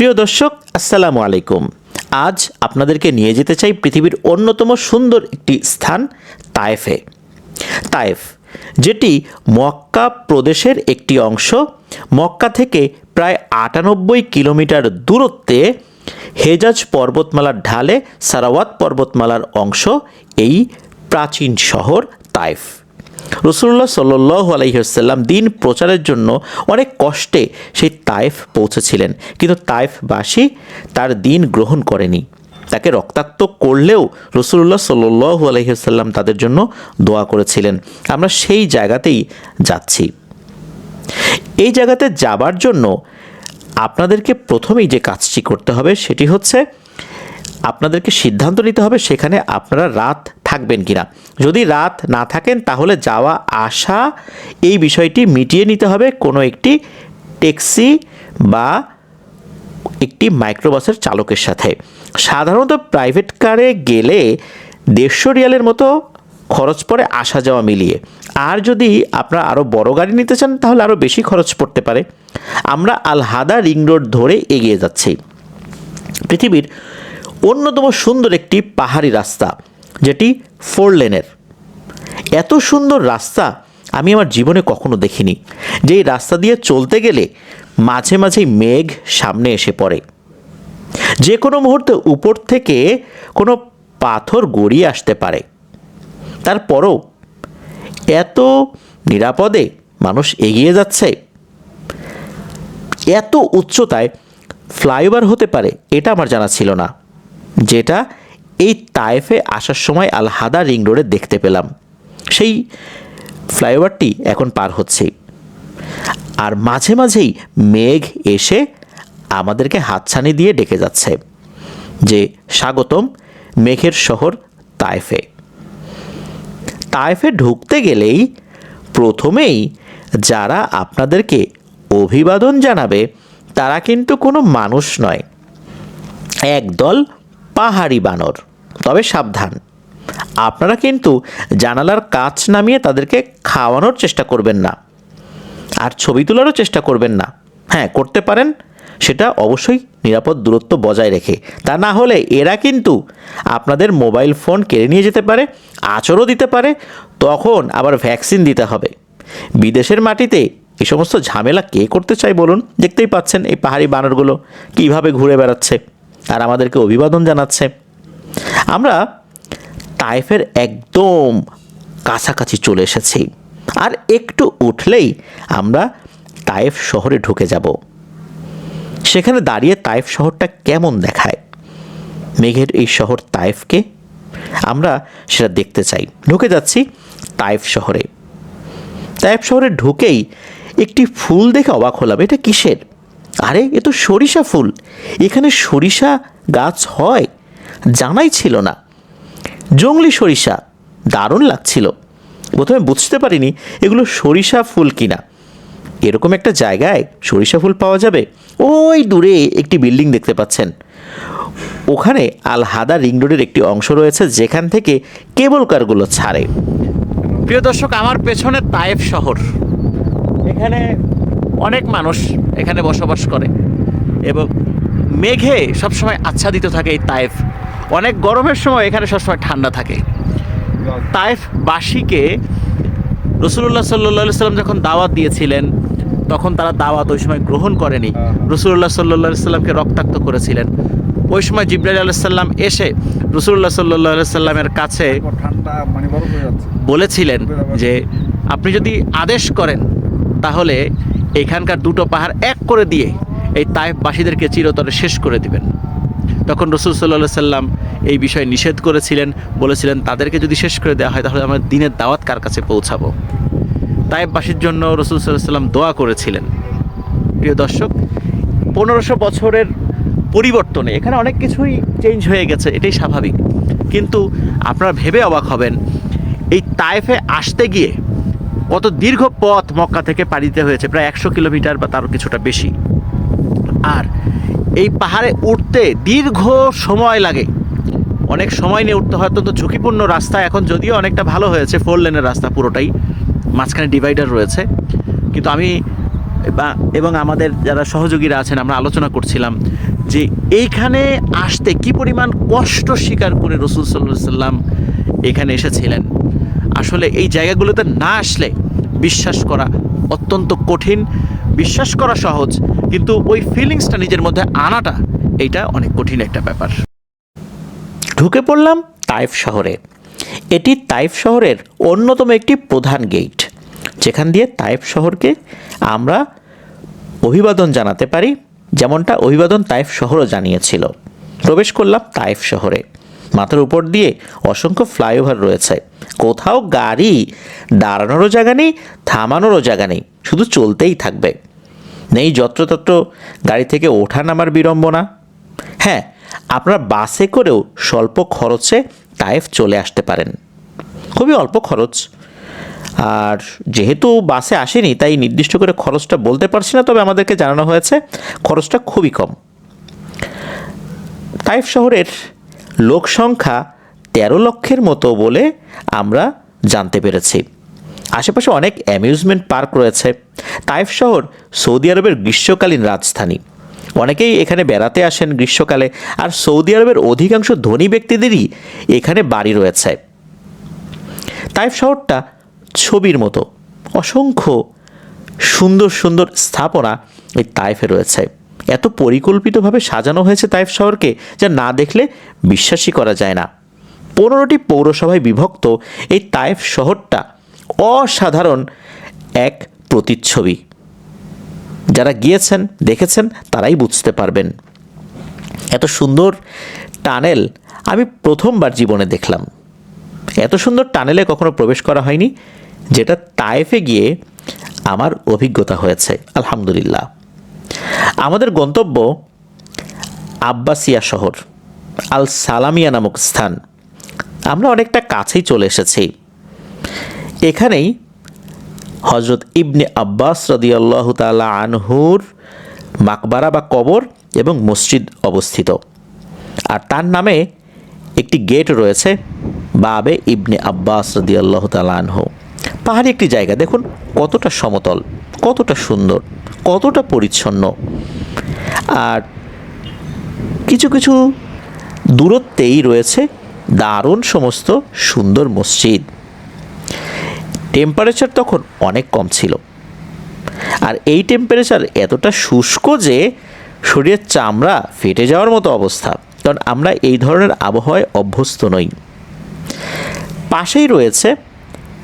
প্রিয় দর্শক, আসসালামু আলাইকুম। আজ আপনাদেরকে নিয়ে যেতে চাই পৃথিবীর অন্যতম সুন্দর একটি স্থান, তায়েফে। তায়েফ, যেটি মক্কা প্রদেশের একটি অংশ। মক্কা থেকে প্রায় আটানব্বই কিলোমিটার দূরত্বে হেজাজ পর্বতমালার ঢালে সারাওয়াত পর্বতমালার অংশ, এই প্রাচীন শহর তায়েফ। রসুল্লাহ সাল্লাহ আলহিহাল্লাম দিন প্রচারের জন্য অনেক কষ্টে সেই তায়েফ পৌঁছেছিলেন। কিন্তু তায়েফবাসী তার দিন গ্রহণ করেনি। তাকে রক্তাক্ত করলেও রসুল্লাহ সাল্লু আলহিহাল্লাম তাদের জন্য দোয়া করেছিলেন। আমরা সেই জায়গাতেই যাচ্ছি। এই জায়গাতে যাবার জন্য আপনাদেরকে প্রথমেই যে কাজটি করতে হবে সেটি হচ্ছে আপনাদেরকে সিদ্ধান্ত নিতে হবে সেখানে আপনারা রাত থাকবেন কি না যদি রাত না থাকেন, তাহলে যাওয়া, আসা এই বিষয়টি মিটিয়ে নিতে হবে কোনো একটি ট্যাক্সি বা একটি মাইক্রোবাসের চালকের সাথে। সাধারণত প্রাইভেট কারে গেলে দেড়শো রিয়ালের মতো খরচ পড়ে আসা যাওয়া মিলিয়ে। আর যদি আপনারা আরও বড় গাড়ি নিতে চান, তাহলে আরও বেশি খরচ পড়তে পারে। আমরা আলহাদা রিং রোড ধরে এগিয়ে যাচ্ছি। পৃথিবীর অন্যতম সুন্দর একটি পাহাড়ি রাস্তা, যেটি ফোর লেনের এত সুন্দর রাস্তা আমি আমার জীবনে কখনো দেখিনি, যে এই রাস্তা দিয়ে চলতে গেলে মাঝে মাঝেই মেঘ সামনে এসে পড়ে। যে কোনো মুহূর্তে উপর থেকে কোনো পাথর গড়িয়ে আসতে পারে। তারপরও এত নিরাপদে মানুষ এগিয়ে যাচ্ছে, এত উচ্চতায় ফ্লাইওভার হতে পারে, এটা আমার জানা ছিল না। যেটা এই তায়েফে আসার সময় আলহাদা রিং রোডে দেখতে পেলাম। সেই ফ্লাইওভারটি এখন পার হচ্ছে। আর মাঝে মাঝেই মেঘ এসে আমাদেরকে হাতছানি দিয়ে ডেকে যাচ্ছে যে, স্বাগতম মেঘের শহর তায়েফে। তায়েফে ঢুকতে গেলেই প্রথমেই যারা আপনাদেরকে অভিবাদন জানাবে তারা কিন্তু কোনো মানুষ নয়। একদল পাহাড়ি বানর। তবে সাবধান। আপনারা কিন্তু জানালার কাচ নামিয়ে তাদেরকে খাওয়ানোর চেষ্টা করবেন না। আর ছবি তোলারও চেষ্টা করবেন না। হ্যাঁ করতে পারেন। সেটা অবশ্যই নিরাপদ দূরত্ব বজায় রেখে। তা না হলে এরা কিন্তু আপনাদের মোবাইল ফোন কেড়ে নিয়ে যেতে পারে আচরও দিতে পারে, তখন আবার ভ্যাকসিন দিতে হবে। বিদেশের মাটিতে এই সমস্ত ঝামেলা কে করতে চায় বলুন? দেখতেই পাচ্ছেন এই পাহাড়ি বানরগুলো কীভাবে ঘুরে বেড়াচ্ছে। আর আমাদেরকে অভিবাদন জানাচ্ছে। আমরা তাইফের একদম কাছাকাছি চলে এসেছি। আর একটু উঠলেই আমরা তাইফ শহরে ঢুকে যাব। সেখানে দাঁড়িয়ে তাইফ শহরটা কেমন দেখায়? মেঘের এই শহর তাইফকে আমরা সেটা দেখতে চাই। ঢুকে যাচ্ছি তাইফ শহরে। তাইফ শহরে ঢুকেই একটি ফুল দেখে অবাক হলাম, এটা কিসের? আরে এ তো সরিষা ফুল। এখানে সরিষা গাছ হয়? জানাই ছিল না। জঙ্গলি সরিষা দারুণ লাগছিল। প্রথমে বুঝতে পারিনি এগুলো সরিষা ফুল কিনা। এরকম একটা জায়গায় সরিষা ফুল পাওয়া যাবে? ওই দূরে একটি বিল্ডিং দেখতে পাচ্ছেন। ওখানে আল হাদা রিং রোডের একটি অংশ রয়েছে যেখান থেকে কেবল কারগুলো ছাড়ে। প্রিয় দর্শক আমার পেছনে তায়েফ শহর। এখানে অনেক মানুষ এখানে বসবাস করে এবং মেঘে সবসময় আচ্ছাদিত থাকে এই তায়েফ। অনেক গরমের সময় এখানে সবসময় ঠান্ডা থাকে। তায়েফবাসীকে রসুল্লাহ সাল্লা সাল্লাম যখন দাওয়াত দিয়েছিলেন তখন তারা দাওয়াত ওই সময় গ্রহণ করেনি। রসুল্লাহ সাল্লা সাল্লামকে রক্তাক্ত করেছিলেন। ওই সময় জিব্রাইল আলাইসাল্লাম এসে রসুল্লাহ সাল্লাহ সাল্লামের কাছে মানে বলেছিলেন যে আপনি যদি আদেশ করেন তাহলে এখানকার দুটো পাহাড় এক করে দিয়ে এই তাইফবাসীদেরকে চিরতরে শেষ করে দিবেন। তখন রসুল সাল্লাহ সাল্লাম এই বিষয়ে নিষেধ করেছিলেন, বলেছিলেন, তাদেরকে যদি শেষ করে দেওয়া হয়, তাহলে আমরা দিনের দাওয়াত কার কাছে পৌঁছাবো? তাইফবাসীর জন্য রসুল সাল্লাহ সাল্লাম দোয়া করেছিলেন। প্রিয় দর্শক, পনেরোশো বছরের পরিবর্তনে এখানে অনেক কিছুই চেঞ্জ হয়ে গেছে, এটাই স্বাভাবিক। কিন্তু আপনারা ভেবে অবাক হবেন, এই তায়েফে আসতে গিয়ে কত দীর্ঘ পথ মক্কা থেকে পাড়িতে হয়েছে, প্রায় একশো কিলোমিটার বা তারও কিছুটা বেশি। আর এই পাহাড়ে উঠতে দীর্ঘ সময় লাগে। অনেক সময় নিয়ে উঠতে হয়, অত্যন্ত ঝুঁকিপূর্ণ রাস্তা। এখন যদিও অনেকটা ভালো হয়েছে, ফোর লেনের রাস্তা পুরোটাই, মাঝখানে ডিভাইডার রয়েছে। কিন্তু আমি বা, এবং আমাদের যারা সহযোগীরা আছেন, আমরা আলোচনা করছিলাম যে এইখানে আসতে কি পরিমাণ কষ্ট স্বীকার করে রসুল সাল্লাহ সাল্লাম এখানে এসেছিলেন। আসলে এই জায়গাগুলোতে না আসলে বিশ্বাস করা অত্যন্ত কঠিন, বিশ্বাস করা সহজ, কিন্তু ওই ফিলিংসটা নিজের মধ্যে আনাটা এইটা অনেক কঠিন একটা ব্যাপার। ঢুকে পড়লাম তাইফ শহরে। এটি তাইফ শহরের অন্যতম একটি প্রধান গেট যেখান দিয়ে তাইফ শহরকে আমরা অভিবাদন জানাতে পারি, যেমনটা অভিবাদন তাইফ শহরও জানিয়েছিল। প্রবেশ করলাম তাইফ শহরে। মাথার উপর দিয়ে অসংখ্য ফ্লাইওভার রয়েছে। কোথাও গাড়ি দাঁড়ানোরও জায়গা নেই, থামানোরও জায়গা নেই, শুধু চলতেই থাকবে। নেই যত্রতত্র গাড়ি থেকে ওঠা নামার বিড়ম্বনা। হ্যাঁ আপনারা বাসে করেও স্বল্প খরচে তাইফ চলে আসতে পারেন। খুবই অল্প খরচ। আর যেহেতু বাসে আসেনি, তাই নির্দিষ্ট করে খরচটা বলতে পারছি না, তবে আমাদেরকে জানানো হয়েছে খরচটা খুবই কম। তাইফ শহরের লোক সংখ্যা তেরো লক্ষের মতো বলে আমরা জানতে পেরেছি। আশেপাশে অনেক অ্যামিউজমেন্ট পার্ক রয়েছে। তাইফ শহর সৌদি আরবের গ্রীষ্মকালীন রাজধানী। অনেকেই এখানে বেড়াতে আসেন গ্রীষ্মকালে আর সৌদি আরবের অধিকাংশ ধনী ব্যক্তিদেরই এখানে বাড়ি রয়েছে। তাইফ শহরটা ছবির মতো। অসংখ্য সুন্দর সুন্দর স্থাপনা এই তাইফে রয়েছে। এত পরিকল্পিতভাবে সাজানো হয়েছে তাইফ শহরকে যা না দেখলে বিশ্বাসই করা যায় না। পনেরোটি পৌরসভায় বিভক্ত এই তাইফ শহরটা অসাধারণ এক প্রতিচ্ছবি। যারা গিয়েছেন, দেখেছেন, তারাই বুঝতে পারবেন। এত সুন্দর টানেল আমি প্রথমবার জীবনে দেখলাম। এত সুন্দর টানেলে কখনো প্রবেশ করা হয়নি, যেটা তায়েফে গিয়ে আমার অভিজ্ঞতা হয়েছে। আলহামদুলিল্লাহ। আমাদের গন্তব্য আব্বাসিয়া শহর আল সালামিয়া নামক স্থান। আমরা অনেকটা কাছেই চলে এসেছি। এখানেই হজরত ইবনে আব্বাস রদিয়াল্লাহ তালা আনহুর মাকবারা বা কবর এবং মসজিদ অবস্থিত। আর তার নামে একটি গেট রয়েছে বাবে ইবনে আব্বাস রদিয়াল্লাহ তালা আনহু। পাহাড়ি একটি জায়গা, দেখুন কতটা সমতল, কতটা সুন্দর। কতটা পরিচ্ছন্ন? আর কিছু কিছু দূরত্বেই রয়েছে দারুণ সমস্ত সুন্দর মসজিদ। টেম্পারেচার তখন অনেক কম ছিল। আর এই টেম্পারেচার এতটা শুষ্ক যে শরীরের চামড়া ফেটে যাওয়ার মতো অবস্থা, কারণ আমরা এই ধরনের আবহাওয়ায় অভ্যস্ত নই। পাশেই রয়েছে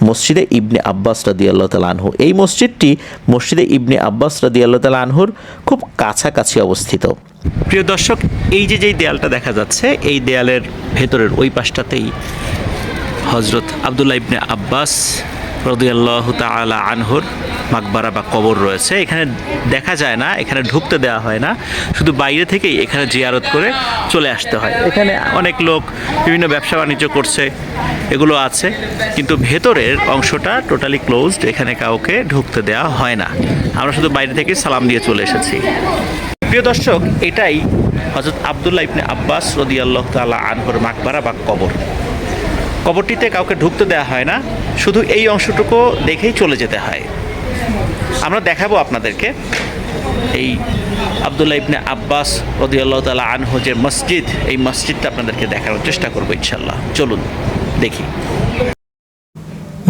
মসজিদে ইবনে আব্বাস রাদি আল্লাহ তাল আনহু। এই মসজিদটি মসজিদে ইবনে আব্বাস রাদি আল্লাহ তাল আনহুর খুব কাছাকাছি অবস্থিত। প্রিয় দর্শক, এই যে যেই দেয়ালটা দেখা যাচ্ছে, এই দেয়ালের ভেতরের ওই পাশটাতেই হজরত আবদুল্লাহ ইবনে আব্বাস রদিয়াল্লাহ তালা আনহুর মাকবারা বা কবর রয়েছে। এখানে দেখা যায় না, এখানে ঢুকতে দেওয়া হয় না। শুধু বাইরে থেকেই এখানে জিয়ারত করে চলে আসতে হয়। এখানে অনেক লোক বিভিন্ন ব্যবসা বাণিজ্য করছে, এগুলো আছে। কিন্তু ভেতরের অংশটা টোটালি ক্লোজড এখানে কাউকে ঢুকতে দেওয়া হয় না। আমরা শুধু বাইরে থেকে সালাম দিয়ে চলে এসেছি। প্রিয় দর্শক, এটাই হজরত আবদুল্লাহ ইবনে আব্বাস রদি আল্লাহ তালা আনহর মাকবারা বা কবর। কবরটিতে কাউকে ঢুকতে দেওয়া হয় না, শুধু এই অংশটুকু দেখেই চলে যেতে হয়। আমরা দেখাবো আপনাদেরকে এই আবদুল্লাহ ইবনে আব্বাস রদি আল্লাহ তালা আনহু যে মসজিদ, এই মসজিদটা আপনাদেরকে দেখানোর চেষ্টা করব ইনশাল্লাহ চলুন, দেখি।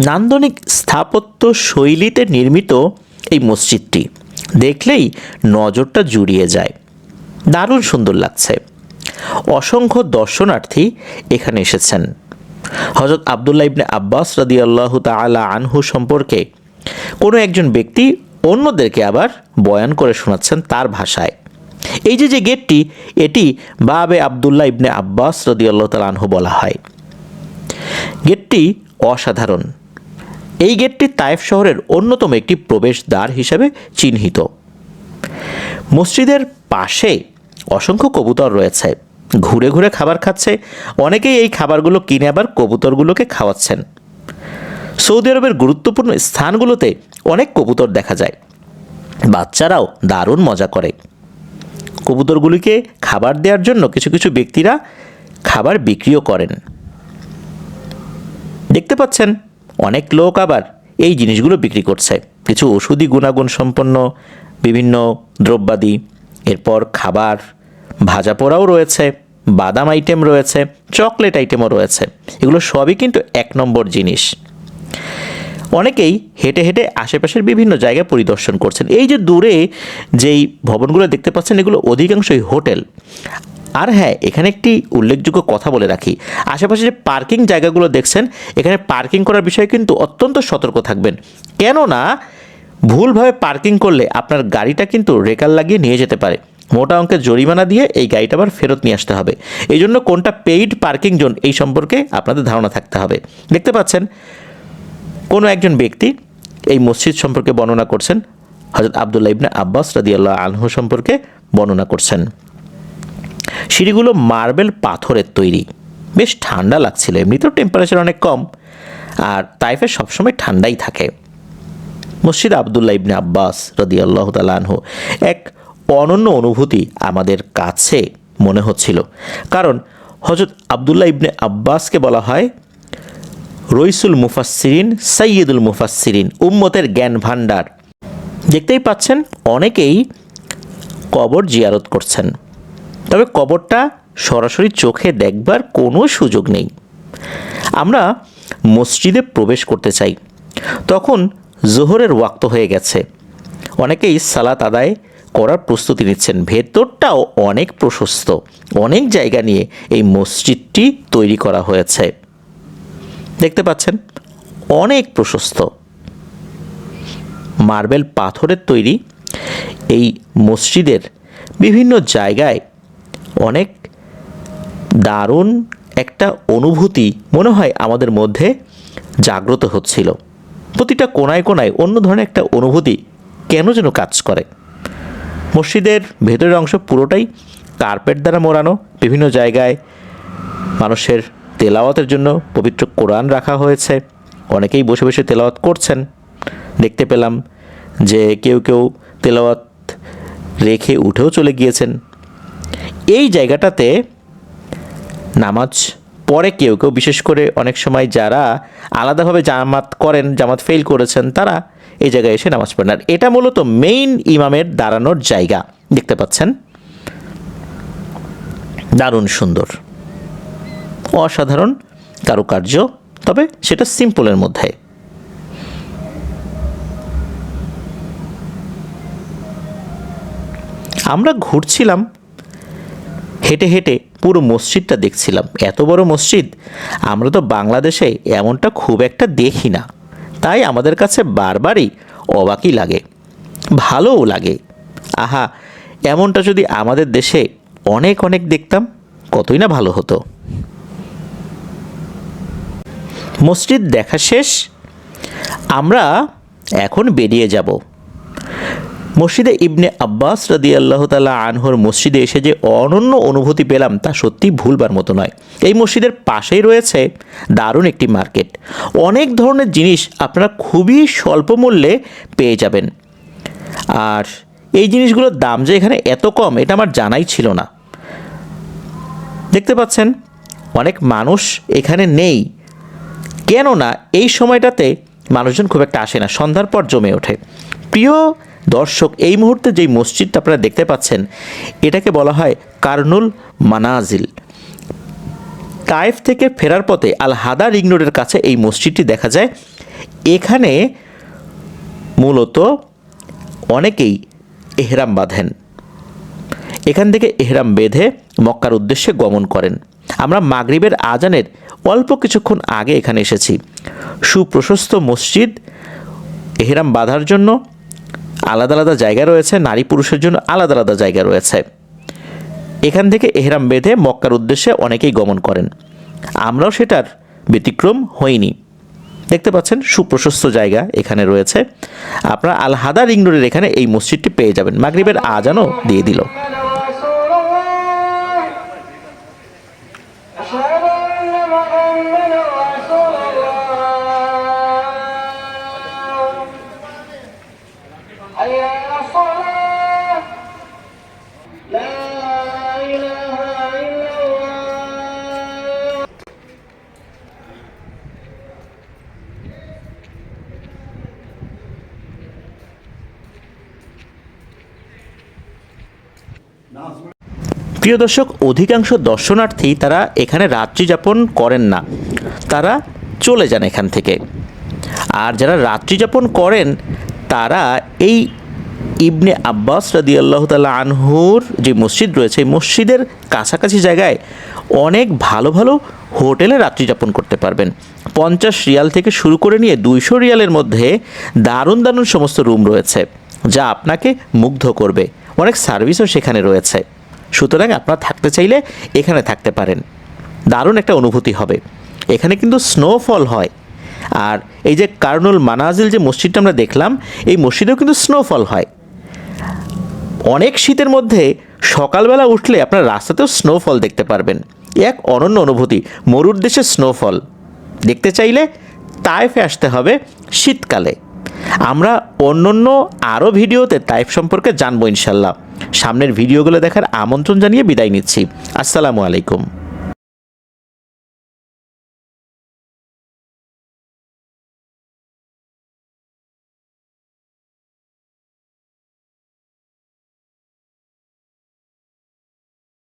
নান্দনিক স্থাপত্য শৈলীতে নির্মিত এই মসজিদটি দেখলেই নজরটা জুড়িয়ে যায়। দারুণ সুন্দর লাগছে। অসংখ্য দর্শনার্থী এখানে এসেছেন। হজরত আবদুল্লাহ ইবনে আব্বাস রাদি আল্লাহ তালা আনহু সম্পর্কে কোনো একজন ব্যক্তি অন্যদেরকে আবার বয়ান করে শোনাচ্ছেন তার ভাষায়। এই যে যে গেটটি, এটি বাবে আবদুল্লাহ ইবনে আব্বাস রদি আল্লাহ তালা আনহু বলা হয়। গেটটি অসাধারণ। এই গেটটি তায়েফ শহরের অন্যতম একটি প্রবেশদ্বার হিসেবে চিহ্নিত। মসজিদের পাশে অসংখ্য কবুতর রয়েছে। ঘুরে ঘুরে খাবার খাচ্ছে। অনেকেই এই খাবারগুলো কিনে আবার কবুতরগুলোকে খাওয়াচ্ছেন। সৌদি আরবের গুরুত্বপূর্ণ স্থানগুলোতে অনেক কবুতর দেখা যায়। বাচ্চারাও দারুণ মজা করে। কবুতরগুলিকে খাবার দেওয়ার জন্য কিছু কিছু ব্যক্তিরা খাবার বিক্রিও করেন। দেখতে পাচ্ছেন, অনেক লোক আবার এই জিনিসগুলো বিক্রি করছে। কিছু ওষুধি গুণাগুণ সম্পন্ন বিভিন্ন দ্রব্যাদি। এরপর খাবার ভাজা পোড়াও রয়েছে, বাদাম আইটেম রয়েছে চকলেট আইটেমও রয়েছে। এগুলো সবই কিন্তু এক নম্বর জিনিস। অনেকেই হেঁটে হেঁটে আশেপাশের বিভিন্ন জায়গা পরিদর্শন করছেন। এই যে দূরে যেই ভবনগুলো দেখতে পাচ্ছেন, এগুলো অধিকাংশই হোটেল। আর হ্যাঁ এখানে একটি উল্লেখযোগ্য কথা বলে রাখি। আশেপাশে যে পার্কিং জায়গাগুলো দেখছেন, এখানে পার্কিং করার বিষয়ে কিন্তু অত্যন্ত সতর্ক থাকবেন। কেননা, ভুলভাবে পার্কিং করলে আপনার গাড়িটা কিন্তু রেকার লাগিয়ে নিয়ে যেতে পারে। মোটা অঙ্কের জরিমানা দিয়ে এই গাড়িটা আবার ফেরত নিয়ে আসতে হবে। এই জন্য কোনটা পেইড পার্কিং জোন এই সম্পর্কে আপনাদের ধারণা থাকতে হবে। দেখতে পাচ্ছেন, কোনো একজন ব্যক্তি এই মসজিদ সম্পর্কে বর্ণনা করছেন হজরত আবদুল্লাহ ইবনে আব্বাস রাদিয়াল্লাহ আনহু সম্পর্কে বর্ণনা করছেন। সিঁড়িগুলো মার্বেল পাথরের তৈরি। বেশ ঠান্ডা লাগছিল, এমনিতেও টেম্পারেচার অনেক কম। আর তাইফে সবসময় ঠান্ডাই থাকে। মসজিদ আবদুল্লা ইবনে আব্বাস রদি রদিয়াল্লাহ আনহু এক অনন্য অনুভূতি আমাদের কাছে মনে হচ্ছিল। কারণ হজরত আবদুল্লাহ ইবনে আব্বাসকে বলা হয়, রইসুল মুফাসসিরিন সৈয়দুল মুফাসসিরিন, উম্মতের জ্ঞান ভাণ্ডার দেখতেই পাচ্ছেন, অনেকেই কবর জিয়ারত করছেন। তবে কবরটা সরাসরি চোখে দেখবার কোনো সুযোগ নেই। আমরা মসজিদে প্রবেশ করতে চাই। তখন জোহরের ওয়াক্ত হয়ে গেছে। অনেকেই সালাত আদায় করার প্রস্তুতি নিচ্ছেন। ভেতরটাও অনেক প্রশস্ত। অনেক জায়গা নিয়ে এই মসজিদটি তৈরি করা হয়েছে। দেখতে পাচ্ছেন? অনেক প্রশস্ত। মার্বেল পাথরের তৈরি এই মসজিদের বিভিন্ন জায়গায় অনেক দারুণ একটা অনুভূতি মনে হয় আমাদের মধ্যে জাগ্রত হচ্ছিল। প্রতিটা কোনায় কোনায় অন্য ধরনের একটা অনুভূতি কেন যেন কাজ করে। মসজিদের ভেতরের অংশ পুরোটাই কার্পেট দ্বারা মোড়ানো, বিভিন্ন জায়গায় মানুষের তেলাওয়াতের জন্য পবিত্র কোরআন রাখা হয়েছে। অনেকেই বসে বসে তেলাওয়াত করছেন। দেখতে পেলাম যে কেউ কেউ তেলাওয়াত রেখে উঠেও চলে গিয়েছেন। এই জায়গাটাতে নামাজ পরে কেউ কেউ, বিশেষ করে অনেক সময় যারা আলাদাভাবে জামাত করেন, জামাত ফেল করেছেন, তারা এই জায়গায় এসে নামাজ পড়েন। আর এটা মূলত মেইন ইমামের দাঁড়ানোর জায়গা। দেখতে পাচ্ছেন? দারুণ সুন্দর। অসাধারণ কারুকার্য। তবে সেটা সিম্পলের মধ্যে। আমরা ঘুরছিলাম, হেঁটে হেঁটে পুরো মসজিদটা দেখছিলাম। এত বড় মসজিদ, আমরা তো বাংলাদেশে এমনটা খুব একটা দেখি না। তাই আমাদের কাছে বারবারই অবাকই লাগে, ভালোও লাগে। আহা, এমনটা যদি আমাদের দেশে অনেক অনেক দেখতাম, কতই না ভালো হতো। মসজিদ দেখা শেষ, আমরা এখন বেরিয়ে যাব। মসজিদে ইবনে আব্বাস রাদি আল্লাহ তালা আনহর মসজিদে এসে যে অনন্য অনুভূতি পেলাম, তা সত্যি ভুলবার মতো নয়। এই মসজিদের পাশেই রয়েছে দারুণ একটি মার্কেট। অনেক ধরনের জিনিস আপনারা খুবই স্বল্প মূল্যে পেয়ে যাবেন। আর এই জিনিসগুলোর দাম যে এখানে এত কম, এটা আমার জানাই ছিল না। দেখতে পাচ্ছেন, অনেক মানুষ এখানে নেই। কেননা এই সময়টাতে মানুষজন খুব একটা আসে না, সন্ধ্যার পর জমে ওঠে। প্রিয় দর্শক, এই মুহূর্তে যেই মসজিদটা আপনারা দেখতে পাচ্ছেন, এটাকে বলা হয় কার্নুল মানাজিল। তাইফ থেকে ফেরার পথে আল হাদা রিংনোডের কাছে এই মসজিদটি দেখা যায়। এখানে মূলত অনেকেই এহরাম বাঁধেন। এখান থেকে এহরাম বেঁধে মক্কার উদ্দেশ্যে গমন করেন। আমরা মাগরিবের আজানের অল্প কিছুক্ষণ আগে এখানে এসেছি। সুপ্রশস্ত মসজিদ, এহরাম বাঁধার জন্য আলাদা আলাদা জায়গা রয়েছে, নারী পুরুষের জন্য আলাদা আলাদা জায়গা রয়েছে। এখান থেকে এহরাম বেঁধে মক্কার উদ্দেশ্যে অনেকেই গমন করেন। আমরাও সেটার ব্যতিক্রম হইনি। দেখতে পাচ্ছেন, সুপ্রশস্ত জায়গা এখানে রয়েছে। আপনারা আলহাদা রিং রোডের এখানে এই মসজিদটি পেয়ে যাবেন। মাগরীবের আজানও দিয়ে দিল। প্রিয় দর্শক, অধিকাংশ দর্শনার্থী তারা এখানে রাত্রি যাপন করেন না। তারা চলে যান এখান থেকে। আর যারা রাত্রি যাপন করেন, তারা এই ইবনে আব্বাস রাদি আল্লাহ তালা আনহুর যে মসজিদ রয়েছে, এই মসজিদের কাছাকাছি জায়গায় অনেক ভালো ভালো হোটেলে রাত্রি যাপন করতে পারবেন। পঞ্চাশ রিয়াল থেকে শুরু করে নিয়ে দুইশো রিয়ালের মধ্যে দারুণ দারুণ সমস্ত রুম রয়েছে, যা আপনাকে মুগ্ধ করবে। অনেক সার্ভিসও সেখানে রয়েছে। সুতরাং আপনারা থাকতে চাইলে এখানে থাকতে পারেন। দারুণ একটা অনুভূতি হবে। এখানে কিন্তু স্নোফল হয়। আর এই যে কার্নুল মানাজিল যে মসজিদটা আমরা দেখলাম, এই মসজিদেও কিন্তু স্নোফল হয়। অনেক শীতের মধ্যে সকালবেলা উঠলে আপনার রাস্তাতেও স্নোফল দেখতে পারবেন। এক অনন্য অনুভূতি, মরুর দেশে স্নোফল দেখতে চাইলে তাইফে আসতে হবে শীতকালে। আমরা অন্য অন্য আরও ভিডিওতে তাইফ সম্পর্কে জানব ইনশাল্লাহ। সামনের ভিডিওগুলো দেখার আমন্ত্রণ জানিয়ে বিদায় নিচ্ছি। আসসালামু আলাইকুম।